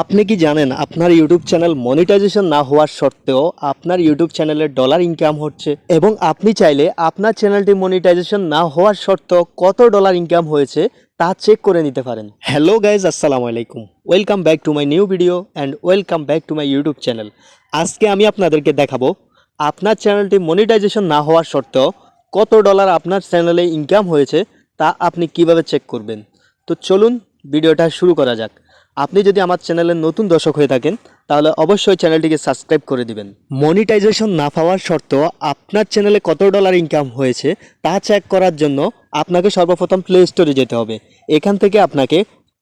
আপনি কি জানেন আপনার ইউটিউব চ্যানেল মনিটাইজেশন না হওয়ার সত্ত্বেও আপনার ইউটিউব চ্যানেলে ডলার ইনকাম হচ্ছে? এবং আপনি চাইলে আপনার চ্যানেলটি মনিটাইজেশন না হওয়ার সত্ত্বেও কত ডলার ইনকাম হয়েছে তা চেক করে নিতে পারেন। হ্যালো গাইজ আসসালামু আলাইকুম। Welcome back to my new video and welcome back to my YouTube channel আজকে আমি আপনাদেরকে দেখাবো, আপনার চ্যানেলটি মনিটাইজেশন না হওয়ার সত্ত্বেও কত ডলার আপনার চ্যানেলে ইনকাম হয়েছে তা আপনি কীভাবে চেক করবেন? তো চলুন ভিডিওটা শুরু করা যাক। আপনি যদি আমার চ্যানেলের নতুন দর্শক হয়ে থাকেন, তাহলে অবশ্যই চ্যানেলটিকে সাবস্ক্রাইব করে দিবেন। মনিটাইজেশন না পাওয়ার সত্ত্বেও আপনার চ্যানেলে কত ডলার ইনকাম হয়েছে, তা চেক করার জন্য আপনাকে সর্বপ্রথম প্লে স্টোরে যেতে হবে। এখান থেকে আপনাকে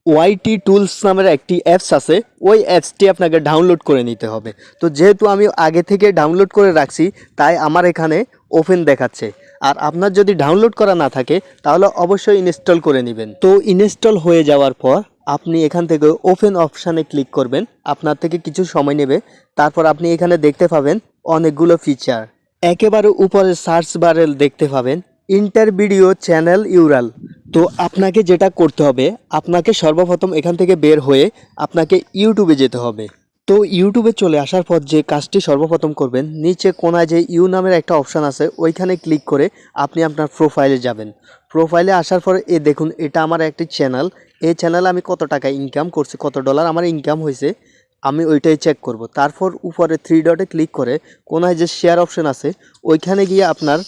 ওয়াইটি টুলস নামের একটি অ্যাপস আছে, ওই অ্যাপসটি আপনাকে ডাউনলোড করে নিতে হবে। তো যেহেতু আমি আগে থেকে ডাউনলোড করে রাখছি, তাই আমার এখানে ওপেন দেখাচ্ছে। আর আপনার যদি ডাউনলোড করা না থাকে, তাহলে অবশ্যই ইনস্টল করে নেবেন। তো ইনস্টল হয়ে যাওয়ার পর আপনি এখান থেকে ওপেন অপশানে ক্লিক করবেন। আপনার থেকে কিছু সময় নেবে। তারপর আপনি এখানে দেখতে পাবেন অনেকগুলো ফিচার একেবারে উপরে সার্চ বারে দেখতে পাবেন ইন্টার ভিডিও চ্যানেল ইউরাল তো আপনাকে যেটা করতে হবে, আপনাকে সর্বপ্রথম এখান থেকে বের হয়ে আপনাকে ইউটিউবে যেতে হবে। তো ইউটিউবে চলে আসার পর যে কাজটি সর্বপ্রথম করবেন, নিচে কোনায় যে ইউ নামের একটা অপশান আছে, ওইখানে ক্লিক করে আপনি আপনার প্রোফাইলে যাবেন। প্রোফাইলে আসার পর এ দেখুন, এটা আমার একটি চ্যানেল এই চ্যানেলে আমি কত টাকা ইনকাম করছি, কত ডলার আমার ইনকাম হয়েছে আমি ওইটাই চেক করব। তারপর উপরে থ্রি ডটে ক্লিক করে কোনায় যে শেয়ার অপশন আছে, ওইখানে গিয়ে আপনার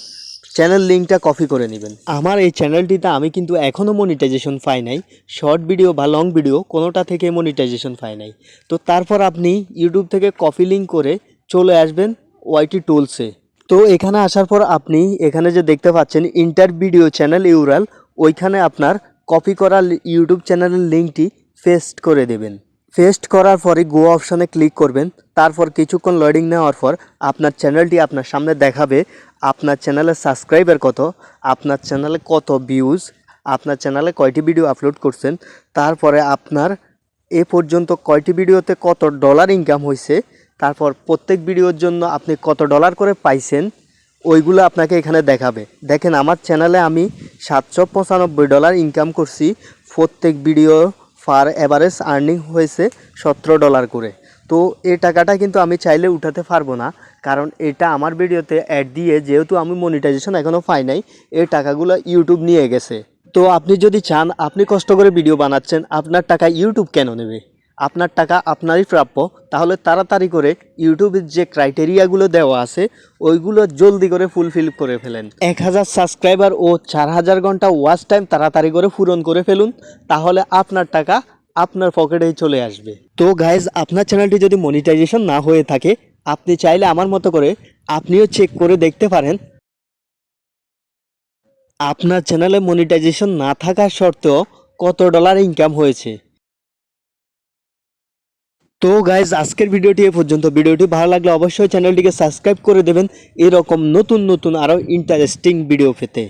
চ্যানেল লিঙ্কটা কপি করে নেবেন। আমার এই চ্যানেলটিতে আমি কিন্তু এখনও মনিটাইজেশন পাই নাই শর্ট ভিডিও বা লং ভিডিও কোনোটা থেকে মনিটাইজেশন পাই নাই। তো তারপর আপনি ইউটিউব থেকে কপি লিঙ্ক করে চলে আসবেন ওয়াইটি টুলসে তো এখানে আসার পর আপনি এখানে যে দেখতে পাচ্ছেন ইন্টার ভিডিও চ্যানেল ইউরাল ওইখানে আপনার কপি করা ইউটিউব চ্যানেলের লিঙ্কটি পেস্ট করে দেবেন। পেস্ট করার পরে গো অপশানে ক্লিক করবেন। তারপর কিছুক্ষণ লোডিং নেওয়ার পর আপনার চ্যানেলটি আপনার সামনে দেখাবে, আপনার চ্যানেলের সাবস্ক্রাইবার কত, আপনার চ্যানেলে কত ভিউজ আপনার চ্যানেলে কয়টি ভিডিও আপলোড করছেন, তারপরে আপনার এ পর্যন্ত কয়টি ভিডিওতে কত ডলার ইনকাম হয়েছে তারপর প্রত্যেক ভিডিওর জন্য আপনি কত ডলার করে পাইছেন ওইগুলো আপনাকে এখানে দেখাবে। দেখেন, আমার চ্যানেলে আমি সাতশো পঁচানব্বই ডলার ইনকাম করছি। প্রত্যেক ভিডিও ফার অ্যাভারেজ আর্নিং হয়েছে সতেরো ডলার করে। তো এই টাকাটা কিন্তু আমি চাইলে উঠাতে পারব না, কারণ এটা আমার ভিডিওতে অ্যাড দিয়ে যেহেতু আমি মনিটাইজেশন এখনও পাই নাই, এই টাকাগুলো ইউটিউব নিয়ে গেছে। তো আপনি যদি চান, আপনি কষ্ট করে ভিডিও বানাচ্ছেন, আপনার টাকা ইউটিউব কেন নেবে? আপনার টাকা আপনারই প্রাপ্য, তাহলে তাড়াতাড়ি করে ইউটিউবের যে ক্রাইটেরিয়াগুলো দেওয়া আছে, ওইগুলো জলদি করে ফুলফিল করে ফেলেন। এক হাজার সাবস্ক্রাইবার ও চার হাজার ঘণ্টা ওয়াচ টাইম তাড়াতাড়ি করে পূরণ করে ফেলুন, তাহলে আপনার টাকা আপনার পকেটেই চলে আসবে। তো গাইজ আপনার চ্যানেলটি যদি মনিটাইজেশন না হয়ে থাকে, আপনি চাইলে আমার মতো করে আপনিও চেক করে দেখতে পারেন। আপনার চ্যানেলে মনিটাইজেশন না থাকার সত্ত্বেও কত ডলার ইনকাম হয়েছে? তো গাইজ আজকের ভিডিওটি এ পর্যন্ত। ভিডিওটি ভালো লাগলে অবশ্যই চ্যানেলটিকে সাবস্ক্রাইব করে দেবেন। এরকম নতুন নতুন আরও ইন্টারেস্টিং ভিডিও পেতে।